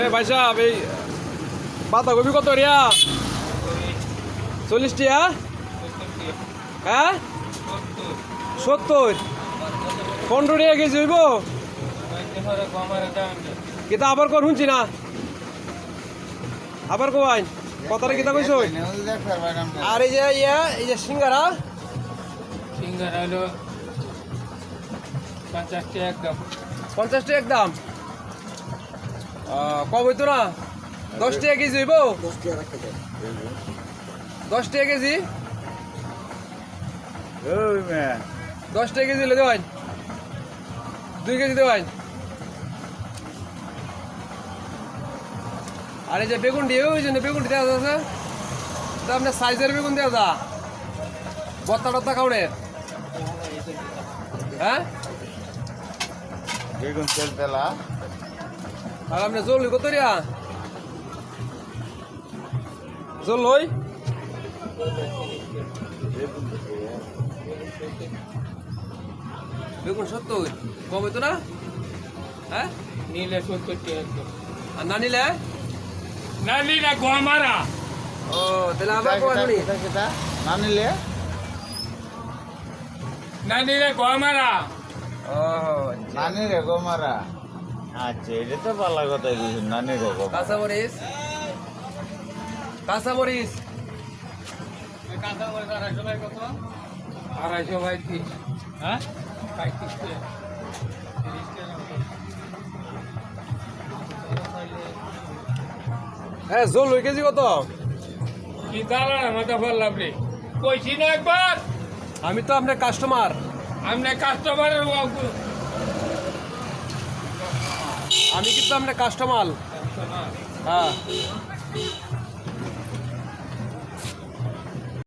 এ ভাই সাহেব এই বাঁধাকপি কত রিয়া? চল্লিশ টিয়া হ্যাঁ? সত্তর। পনেরো টাকা কেজি হইব? কিতা আবার কর শুনছি না? আবার কবাই কথাটা কিতা কইছ? আর এই যে ইয়া এই যে সিঙ্গারা? সিঙ্গার হলো পঞ্চাশটি একদম। পঞ্চাশ টাকা একদম? কম হইতো না? দশ টাকা কেজি হইব? দশ টাকা কেজি? দশ টাকা কেজি হলে দেওয়াই। দুই কেজি দেওয়াই। আর এই যে বেগুন দিয়ে ওই জন্য বেগুন দেওয়া আছে তা আপনার সাইজের বেগুন দেওয়া যা। বত্তা টত্তা খাওনে হ্যাঁ? বেগুন তেল তেলা আর আপনি জল কত রিয়া জল লই? বেগুন সত্তর কম হইতো না? হ্যাঁ? নিলে একদম। আর না নিলে? না নিলে গোমারা ও তাহলে আবার কমানি না নিলে? না নিলে গোমারা ও নানি রে গো মারা আচ্ছা এটা তো ভালো কথা কিছু নানি রে গো কাঁচা মরিচ কাঁচা মরিচ আড়াইশো বাই তিরিশ। হ্যাঁ? পঁয়ত্রিশ। হ্যাঁ জল ওই কেজি কত? কি দাঁড়ান আমাকে বললাম রে। কইছি না একবার। আমি তো আপনার কাস্টমার আপনি কাস্টমারের আমি কিন্তু আমরা কাস্টমার হ্যাঁ।